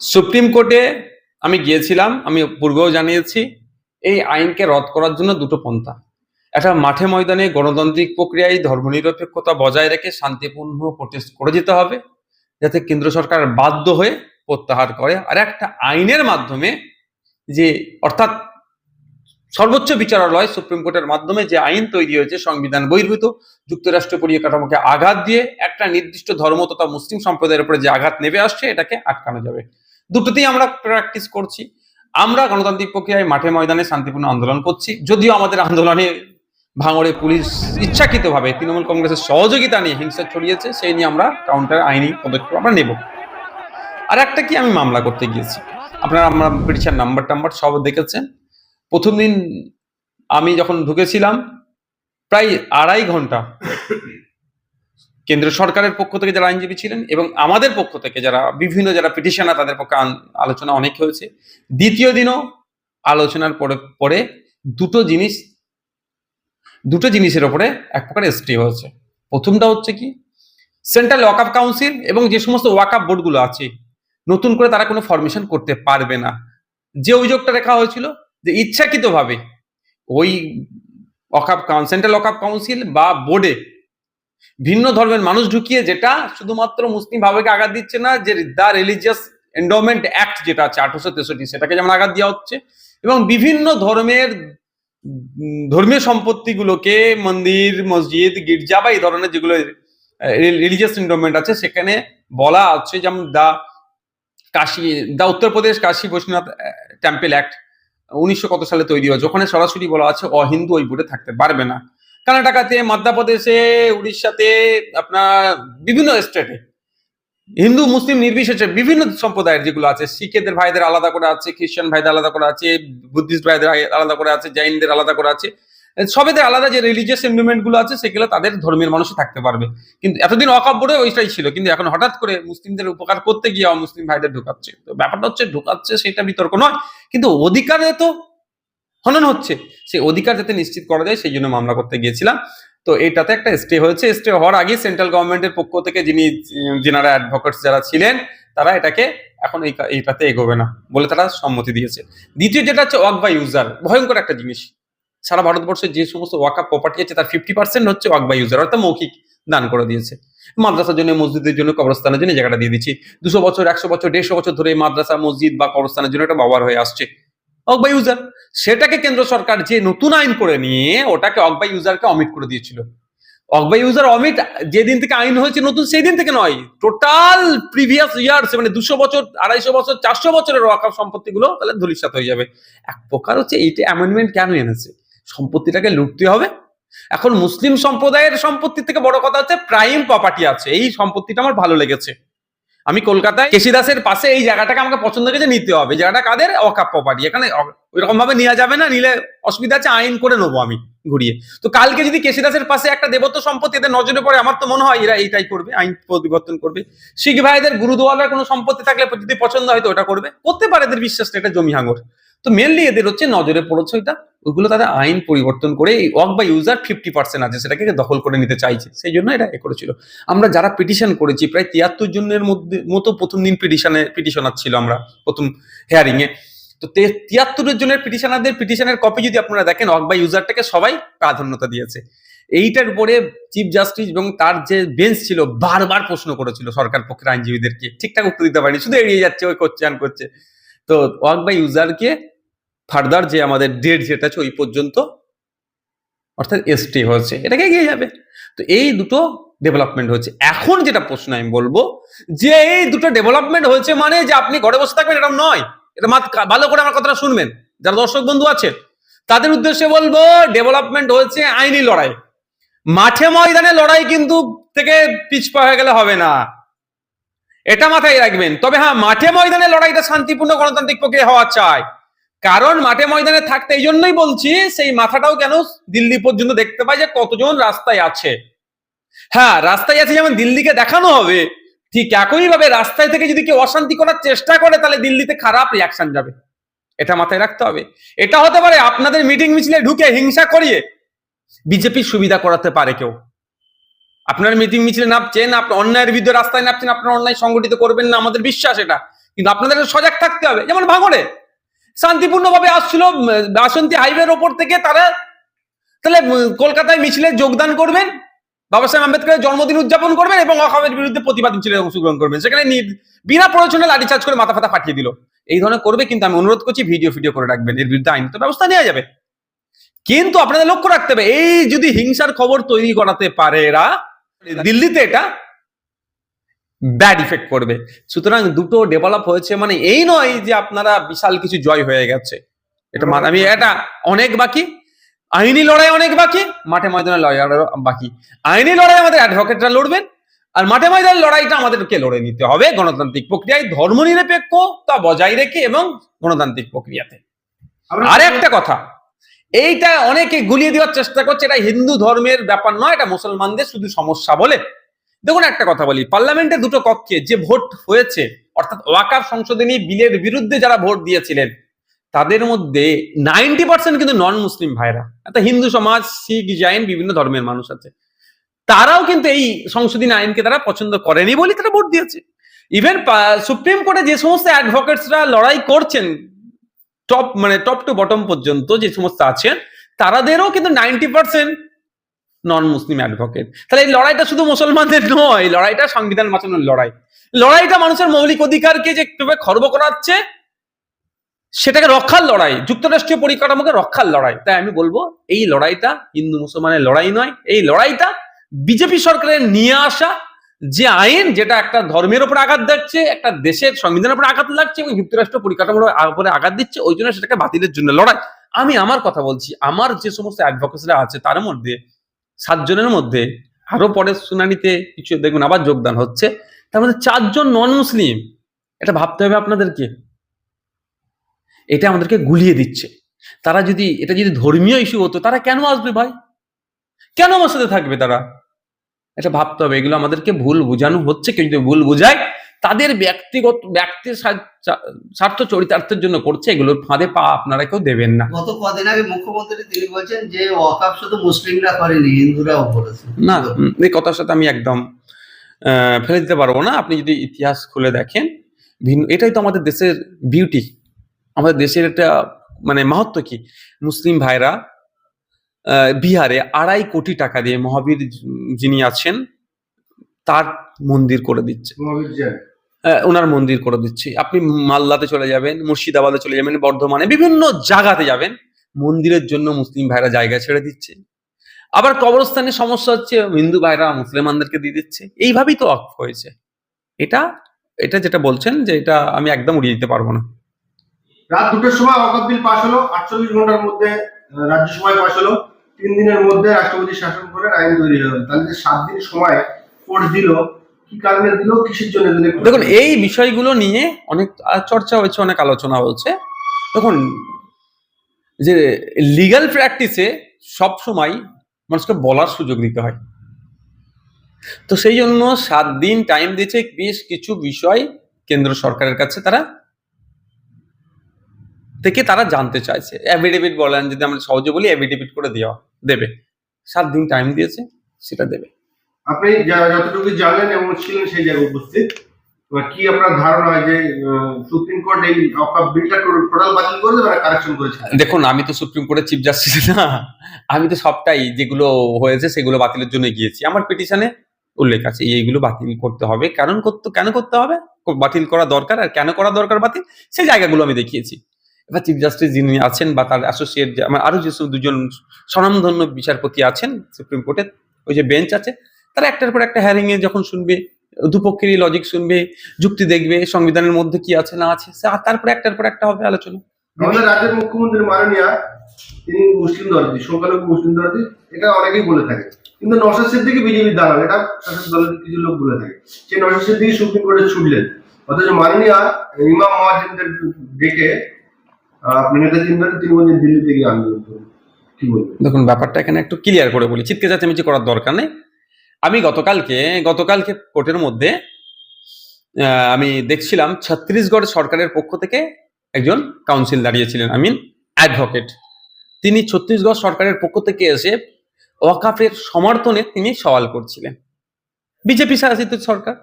Supreme কোর্টে আমি গিয়েছিলাম, আমি পূর্বেও জানিয়েছি, এই আইনকে রদ করার জন্য দুটো পন্থা। একটা মাঠে ময়দানে গণতান্ত্রিক প্রক্রিয়ায় ধর্মনিরপেক্ষতা বজায় রেখে শান্তিপূর্ণ প্রোটেস্ট করে যেতে হবে, যাতে কেন্দ্র সরকার বাধ্য হয়ে প্রত্যাহার করে। আর একটা আইনের মাধ্যমে যে, অর্থাৎ সর্বোচ্চ বিচারালয় সুপ্রিম কোর্টের মাধ্যমে যে আইন তৈরি হয়েছে, সংবিধান বহির্ভূত, যুক্তরাষ্ট্র পরিকাঠামোকে আঘাত দিয়ে একটা নির্দিষ্ট ধর্ম তথা মুসলিম সম্প্রদায়ের উপরে যে আঘাত নেমে আসছে, এটাকে আটকানো যাবে। দুটোতেই আমরা প্র্যাকটিস করছি। আমরা গণতান্ত্রিক প্রক্রিয়ায় মাঠে ময়দানে শান্তিপূর্ণ আন্দোলন করছি। যদিও আমাদের আন্দোলনে ভাঙড়ে পুলিশ ইচ্ছাকৃতভাবে তৃণমূল কংগ্রেসের সহযোগিতা নিয়ে হিংসা ছড়িয়েছে, সেই নিয়ে আমরা কাউন্টার আইনি পদক্ষেপ আমরা নেব। আর একটা কি আমি মামলা করতে গিয়েছি? আপনারা আমরা পিটিশন নাম্বার টাম্বার সব দেখেছেন। প্রথম দিন আমি যখন ঢুকেছিলাম, প্রায় আড়াই ঘণ্টা কেন্দ্র সরকারের পক্ষ থেকে যারা আইনজীবী ছিলেন এবং আমাদের পক্ষ থেকে যারা বিভিন্ন যারা পিটিশনার তাদের পক্ষে আলোচনা অনেক হয়েছে। দ্বিতীয় দিনও আলোচনার পরে পরে দুটো জিনিস, দুটো জিনিসের ওপরে এক প্রকার এসটি হয়েছে। প্রথমটা হচ্ছে কি সেন্ট্রাল ওয়াকআপ কাউন্সিল এবং যে সমস্ত ওয়াকআপ বোর্ডগুলো আছে, নতুন করে তারা কোনো ফরমেশন করতে পারবে না। যে অভিযোগটা রেখা হয়েছিল যে ইচ্ছাকৃতভাবে ওই ওয়াকআপ সেন্ট্রাল ওয়াকআপ কাউন্সিল বা বোর্ডে ভিন্ন ধর্মের মানুষ ঢুকিয়ে যেটা শুধুমাত্র মুসলিম ভাবেকে আঘাত দিচ্ছে না, যে দ্য রিলিজিয়াস এন্ডোমেন্ট অ্যাক্ট যেটা আছে, আঠারোশো তেষট্টি, সেটাকে যেমন আঘাত দেওয়া হচ্ছে। এবং বিভিন্ন ধর্মের ধর্মীয় সম্পত্তিগুলোকে মন্দির, মসজিদ, গির্জা বা এই ধরনের যেগুলো রিলিজিয়াস এন্ডোমেন্ট আছে, সেখানে বলা আছে যেমন দা কাশি দা উত্তরপ্রদেশ কাশী বৈষ্ণব টেম্পেল অ্যাক্ট উনিশশো কত সালে তৈরি হয়েছে। ওখানে সরাসরি বলা আছে, অহিন্দু ওই বোর্ডে থাকতে পারবে না। কর্ণাটকাতে, মধ্যপ্রদেশে, উড়িষ্যাতে, আপনার বিভিন্ন স্টেটে হিন্দু, মুসলিম, নির্বিশেষে বিভিন্ন সম্প্রদায়ের যেগুলো আছে, শিখেদের ভাইদের আলাদা করে আছে, খ্রিস্টান ভাইদের আলাদা করে আছে, বুদ্ধিস্ট ভাইদের আলাদা করে আছে, জৈনদের আলাদা করে আছে। সবেদের আলাদা যে রিলিজিয়াস এন্ডোমেন্টগুলো আছে, সেগুলো তাদের ধর্মের মানুষই থাকতে পারবে। কিন্তু এতদিন অকাব্যরে ওইটাই ছিল, কিন্তু এখন হঠাৎ করে মুসলিমদের উপকার করতে গিয়ে মুসলিম ভাইদের ঢোকাচ্ছে। তো ব্যাপারটা হচ্ছে ঢোকাচ্ছে সেটা বিতর্ক নয়, কিন্তু অধিকারে তো হনন হচ্ছে। সেই অধিকার যাতে নিশ্চিত করা যায়, সেই জন্য মামলা করতে গিয়েছিলাম। তো এটাতে একটা স্টে হয়েছে। স্টে হওয়ার আগে সেন্ট্রাল গভর্নমেন্টের পক্ষ থেকে যিনি, যিনারা অ্যাডভোকেটস যারা ছিলেন, তারা এটাকে এখন এই এইটাতে এগোবে না বলে তারা সম্মতি দিয়েছে। দ্বিতীয় যেটা হচ্ছে ওয়াক বাই ইউজার। ভয়ঙ্কর একটা জিনিস। সারা ভারতবর্ষে যে সমস্ত ওয়াকা প্রপার্টি আছে, তার ফিফটি পার্সেন্ট হচ্ছে ওয়াক বাই ইউজার। অর্থাৎ মৌখিক দান করে দিয়েছে। মাদ্রাসার জন্য, মসজিদের জন্য, কবরস্থানের জন্য জায়গাটা দিয়ে দিচ্ছি। দুশো বছর, একশো বছর, দেড়শো বছর ধরে মাদ্রাসা, মসজিদ বা কবরস্থানের জন্য এটা ব্যবহার হয়ে আসছে। অক বাই ইউজার সেটাকে কেন্দ্র সরকার যে নতুন আইন করে নিয়ে ওটাকে অক বাই ইউজারকে অমিট করে দিয়েছিল। অক বাই ইউজার অমিট যেদিন থেকে আইন হয়েছে নতুন সেই দিন থেকে নয় টোটাল প্রিভিয়াস ইয়ার্স মানে দুশো বছর, আড়াইশো বছর, চারশো বছরের ওয়াকাফ সম্পত্তিগুলো তাহলে ধূলিসাৎ হয়ে যাবে। এক প্রকার হচ্ছে এইটা অ্যামেন্ডমেন্ট কেন এনেছে? সম্পত্তিটাকে লুটতে হবে। এখন মুসলিম সম্প্রদায়ের সম্পত্তি থেকে বড় কথা হচ্ছে প্রাইম প্রপার্টি আছে। এই সম্পত্তিটা আমার ভালো লেগেছে। আমি কলকাতায় কেশিদাসের পাশে এই জায়গাটাকে আমাকে পছন্দ হয়েছে নিতে হবে। জায়গাটা কাদের? অকাপ প্রপার্টি এখানে ওইরকম ভাবে নেওয়া যাবে না, নিলে অসুবিধা আছে, আইন করে নেব আমি ঘুরিয়ে। তো কালকে যদি কেশিদাসের পাশে একটা দেবত্ব সম্পত্তি, এদের নজরে পড়ে, আমার তো মনে হয় এরা এইটাই করবে, আইন পরিবর্তন করবে। শিখ ভাইদের গুরুদুয়ালার কোনো সম্পত্তি থাকলে যদি পছন্দ হয় তো ওটা করবে। করতে পারে এদের বিশ্বাসটা, এটা জমি হাঙর। তো মেনলি এদের হচ্ছে নজরে পড়েছে এটা ওইগুলো তাদের আইন পরিবর্তন করে এই ওয়াক বা ইউজার ফিফটি পার্সেন্ট আছে সেটাকে দখল করে নিতে চাইছে। সেই জন্য এটা এ করেছিল। আমরা যারা পিটিশন করেছি, প্রায় তিয়াত্তর জনের মধ্যে, মতো প্রথম দিন পিটিশনে পিটিশনার ছিল আমরা, প্রথম হেয়ারিং এ তো তে- তিয়াত্তরের জনের পিটিশনারদের পিটিশনের কপি যদি আপনারা দেখেন ওয়াক বা ইউজারটাকে সবাই প্রাধান্যতা দিয়েছে। এইটার উপরে চিফ জাস্টিস এবং তার যে বেঞ্চ ছিল, বারবার প্রশ্ন করেছিল সরকার পক্ষের আইনজীবীদেরকে। ঠিকঠাক উত্তর দিতে পারেনি, শুধু এড়িয়ে যাচ্ছে, ওই করছে আন করছে। তো ওয়াক বাই ইউজারকে ফার্দার যে আমাদের ডেট যেটা আছে ওই পর্যন্ত অর্থাৎ এসটি হয়েছে, এটাকে এগিয়ে যাবে। তো এই দুটো ডেভেলপমেন্ট হয়েছে। এখন যেটা প্রশ্ন আমি বলব, যে এই দুটো ডেভেলপমেন্ট হয়েছে মানে যে আপনি ঘরে বসে থাকবেন এরকম নয়। এটা মাত ভালো করে আমার কথাটা শুনবেন। যারা দর্শক বন্ধু আছেন, তাদের উদ্দেশ্যে বলব ডেভেলপমেন্ট হয়েছে আইনি লড়াই। মাঠে ময়দানে লড়াই কিন্তু থেকে পিছপা হয়ে গেলে হবে না। এটা মাথায় রাখবেন। তবে হ্যাঁ মাঠে ময়দানে লড়াইটা শান্তিপূর্ণ গণতান্ত্রিক প্রক্রিয়া হওয়া চাই। কারণ মাঠে ময়দানে থাকতে এই জন্যই বলছি, সেই মাথাটাও কেন দিল্লি পর্যন্ত দেখতে পাই যে কতজন রাস্তায় আছে। হ্যাঁ রাস্তায় আছে যেমন দিল্লিকে দেখানো হবে, ঠিক একই ভাবে রাস্তায় থেকে যদি কেউ অশান্তি করার চেষ্টা করে, তাহলে দিল্লিতে খারাপ রিয়াকশন যাবে। এটা মাথায় রাখতে হবে। এটা হতে পারে আপনাদের মিটিং মিছিলে ঢুকে হিংসা করিয়ে বিজেপির সুবিধা করাতে পারে কেউ। আপনার মিটিং মিছিলে নামছেন, আপনি অন্যায়ের বিরুদ্ধে রাস্তায় নামছেন, আপনার অন্যায় সংগঠিত করবেন না, আমাদের বিশ্বাস এটা। কিন্তু আপনাদের সজাগ থাকতে হবে, যেমন ভাঙড়ে। শান্তিপূর্ণভাবে আসছিল, বাসন্তী হাইওয়ের ওপর থেকে তারা তাহলে কলকাতায় মিছিলে যোগদান করবেন, বাবা সাহেব আম্বেদকরের জন্মদিন উদযাপন করবেন এবং অকামের বিরুদ্ধে প্রতিবাদ মিছিলে অংশগ্রহণ করবেন। সেখানে বিনা প্রয়োজনে লাঠিচার্জ করে মাথা ফাতা ফাটিয়ে দিল। এই ধরনের করবে কিন্তু আমি অনুরোধ করছি ভিডিও ভিডিও করে রাখবেন, এর বিরুদ্ধে আইনত ব্যবস্থা নেওয়া যাবে। কিন্তু আপনাদের লক্ষ্য রাখতে হবে, এই যদি হিংসার খবর তৈরি করাতে পারে এরা দিল্লিতে এটা ব্যাড ইফেক্ট করবে। সুতরাং দুটো ডেভেলপ হয়েছে মানে এই নয় যে আপনারা বিশাল কিছু জয় হয়ে গেছে। এটা আমি এটা অনেক বাকি আইনি লড়াই অনেক বাকি মাঠে ময়দানে লড়াই বাকি। আইনি লড়াই আমাদের অ্যাডভোকেটরা লড়বেন আর মাঠে ময়দানের লড়াইটা আমাদেরকে লড়ে নিতে হবে গণতান্ত্রিক প্রক্রিয়ায়। ধর্মনিরপেক্ষতা বজায় রেখে এবং গণতান্ত্রিক প্রক্রিয়াতে। আর একটা কথা এইটা অনেকে গুলিয়ে দেওয়ার চেষ্টা করছে, এটা হিন্দু ধর্মের ব্যাপার নয়, এটা মুসলমানদের শুধু সমস্যা বলে। দেখুন একটা কথা বলি, পার্লামেন্টের দুটো কক্ষে যে ভোট হয়েছে, অর্থাৎ ওয়াকার সংশোধনী বিলের বিরুদ্ধে যারা ভোট দিয়েছিলেন, তাদের মধ্যে নাইনটি পার্সেন্ট কিন্তু নন মুসলিম ভাইরা। একটা হিন্দু সমাজ, শিখ, জৈন, বিভিন্ন ধর্মের মানুষ আছে। তারাও কিন্তু এই সংশোধনী আইনকে তারা পছন্দ করেনি বলে তারা ভোট দিয়েছে। ইভেন সুপ্রিম কোর্টে যে সমস্ত অ্যাডভোকেটসরা লড়াই করছেন টপ মানে টপ টু বটম পর্যন্ত যে সমস্ত আছেন, তারাদেরও কিন্তু ninety percent non Muslim advocate তাহলে এই লড়াইটা শুধু মুসলমানদের নয় লড়াইটা সংবিধান বাঁচানোর লড়াই। লড়াইটা মানুষের মৌলিক অধিকারকে যে খর্ব করাচ্ছে, সেটাকে রক্ষার লড়াই, যুক্তরাষ্ট্রীয় পরিকাঠামোকে রক্ষার লড়াই। তাই আমি বলব, এই লড়াইটা হিন্দু মুসলমানের লড়াই নয়, এই লড়াইটা বিজেপি সরকারের নিয়ে আসা যে আইন যেটা একটা ধর্মের উপর আঘাত দিচ্ছে একটা দেশের সংবিধানের উপর আঘাত লাগছে এবং যুক্তরাষ্ট্র পরিকাঠামোর আঘাত দিচ্ছে, ওই জন্য সেটাকে বাতিলের জন্য লড়াই। আমি আমার কথা বলছি, আমার যে সমস্ত অ্যাডভোকেসিরা আছে, তার মধ্যে, সাতজনের মধ্যে, আরও পরের শুনানিতে কিছু দেখবেন আবার যোগদান হচ্ছে, তার মধ্যে চারজন নন মুসলিম এটা ভাবতে হবে আপনাদেরকে। এটা আমাদেরকে গুলিয়ে দিচ্ছে। তারা যদি, এটা যদি ধর্মীয় ইস্যু হতো, তারা কেন আসবে ভাই? কেন আমার সাথে থাকবে তারা? এটা ভাবতে হবে। এগুলো আমাদেরকে ভুল বোঝানো হচ্ছে। কেউ যদি ভুল বোঝায় তাদের ব্যক্তিগত ব্যক্তির স্বার্থ চরিতার্থের জন্য করছে এগুলোর ফাঁদে পা আপনারা কেউ দেবেন না। গত কদিন আগে মুখ্যমন্ত্রী তিনি বলছেন যে ওয়াকাপ শুধু মুসলিমরা করেনি হিন্দুরাও করেছে। না এই কথার সাথে আমি একদম আহ, ফেলে দিতে পারব না। আপনি যদি ইতিহাস খুলে দেখেন ভিন্ন এটাই তো আমাদের দেশের বিউটি আমাদের দেশের একটা মানে মাহাত্ম কি? মুসলিম ভাইরা বিহারে আড়াই কোটি টাকা দিয়ে মহাবীর যিনি আছেন তার মন্দির করে দিচ্ছে। ওনার মন্দির করে দিচ্ছি। আপনি মালদাতে চলে যাবেন মুর্শিদাবাদে চলে যাবেন বর্ধমানে বিভিন্ন জায়গাতে যাবেন মন্দিরের জন্য মুসলিম ভাইরা জায়গা ছেড়ে দিচ্ছে। আবার কবরস্থানের সমস্যা হচ্ছে হিন্দু ভাইরা মুসলমানদেরকে দিয়ে দিচ্ছে। এইভাবেই তো অফ হয়েছে। এটা এটা যেটা বলছেন যে এটা আমি একদম উড়িয়ে দিতে পারব না। রাত দুটোর সময় অকাপ বিল পাশ হলো আটচল্লিশ ঘণ্টার মধ্যে রাজ্যসভায় পাশ হলো। তিন দিনের মধ্যে রাষ্ট্রপতি শাসন করেন আইন তৈরি গেল তাহলে যে সাত দিন সময় কোর্ট দিল কি কারণে দিল কিসের জন্য দিল দেখুন এই বিষয়গুলো নিয়ে অনেক চর্চা হয়েছে অনেক আলোচনা হয়েছে। দেখুন যে লিগ্যাল প্র্যাকটিসে সব সময় মানুষকে বলার সুযোগ দিতে হয়। তো সেই জন্য সাত দিন টাইম দিয়েছে বেশ কিছু বিষয় কেন্দ্র সরকারের কাছে তারা থেকে তারা জানতে চাইছে। অ্যাফিডেভিট বলেন যদি আমরা সহজে বলি অ্যাফিডেভিট করে দেওয়া দেবে। সাত দিন টাইম দিয়েছে সেটা দেবে। আপনি যতটুকু জানলেন এবং ছিলেন সেই জায়গায় উপস্থিত কি আপনার ধারণা যে সুপ্রিম কোর্ট এই অকাপ বিলটা টোটাল বাতিল করে দেবে কারেকশন করেছে? দেখুন আমি তো সুপ্রিম কোর্টের চিফ জাস্টিস না। আমি তো সবটাই যেগুলো হয়েছে সেগুলো বাতিলের জন্য গিয়েছি। আমার পিটিশনে উল্লেখ আছে এইগুলো বাতিল করতে হবে। কারণ করতে কেন করতে হবে? বাতিল করা দরকার আর কেন করা দরকার বাতিল? সেই জায়গাগুলো আমি দেখিয়েছি। এবার চিফ জাস্টিস যিনি আছেন বা তার অ্যাসোসিয়েট আমার আরও যেসব দুজন স্বনামধন্য বিচারপতি আছেন সুপ্রিম কোর্টের ওই যে বেঞ্চ আছে, তারা একটার পর একটা হ্যারিংয়ে যখন শুনবে, দুপক্ষেরই লজিক শুনবে, যুক্তি দেখবে, সংবিধানের মধ্যে কি আছে না আছে তারপরে একটার পর একটা হবে আলোচনা। রাজ্যের মুখ্যমন্ত্রী মাননীয়া, তিনি মুসলিম সংখ্যালঘু মুসলিম এটা অনেকেই বলে থাকে। কিন্তু এটা দলের কিছু লোক বলে থাকে। সুপ্রিম কোর্টে ছুটলেন। অথচ মাননীয়া ইমাম মহাজিনদের ডেকে আপনি তিনি দিল্লিতে গিয়ে আন্দোলন দেখুন, ব্যাপারটা এখানে একটু ক্লিয়ার করে বলি। চিৎকে চেঁচামেচি করার দরকার নেই। আমি গতকালকে গতকালকে কোর্টের মধ্যে আমি দেখছিলাম ছত্তিশগড় সরকারের পক্ষ থেকে একজন কাউন্সিল দাঁড়িয়েছিলেন আই মিন অ্যাডভোকেট তিনি ছত্তিশগড় সরকারের পক্ষ থেকে এসে ওয়াকাফের সমর্থনে তিনি সওয়াল করছিলেন। বিজেপি শাসিত সরকার।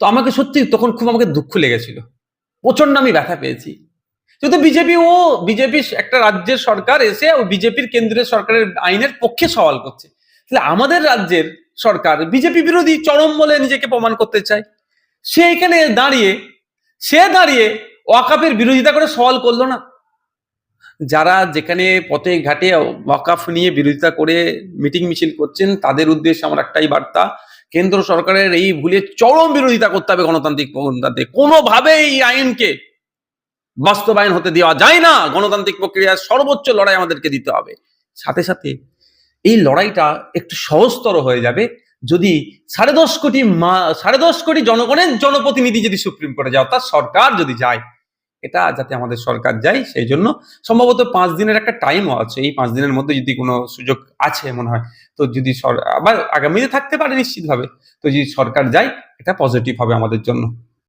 তো আমাকে সত্যি তখন খুব আমাকে দুঃখ লেগেছিল। প্রচণ্ড আমি ব্যথা পেয়েছি। যেহেতু বিজেপি, ও বিজেপি একটা রাজ্যের সরকার এসে বিজেপির কেন্দ্রীয় সরকারের আইনের পক্ষে সওয়াল করছে। তাহলে আমাদের রাজ্যের সরকার বিজেপি বিরোধী চরম বলে নিজেকে প্রমাণ করতে চায়। সে এখানে দাঁড়িয়ে, সে দাঁড়িয়ে ওয়াকাফের বিরোধিতা করে সওয়াল করল না। যারা যেখানে পথে ঘাটে ওয়াকাফ নিয়ে বিরোধিতা করে মিটিং মিছিল করছেন, তাদের উদ্দেশ্যে আমার একটাই বার্তা, কেন্দ্র সরকারের এই ভুলে চরম বিরোধিতা করতে হবে গণতান্ত্রিক কোনোভাবে এই আইনকে বাস্তবায়ন হতে দেওয়া যায় না। গণতান্ত্রিক প্রক্রিয়ার সর্বোচ্চ লড়াই আমাদেরকে দিতে হবে। সাথে সাথে এই লড়াইটা একটু সহজতর হয়ে যাবে। যদি সাড়ে দশ কোটি মা, সাড়ে দশ কোটি জনগণের জনপ্রতিনিধি যদি সুপ্রিম কোর্টে যায়, অর্থাৎ সরকার যদি যায়, এটা যাতে আমাদের সরকার যায়, সেই জন্য সম্ভবত পাঁচ দিনের একটা টাইমও আছে। এই পাঁচ দিনের মধ্যে যদি কোনো সুযোগ আছে মনে হয়, তো যদি আবার আগামীতে থাকতে পারে নিশ্চিতভাবে। তো যদি সরকার যায়, এটা পজিটিভ হবে আমাদের জন্য।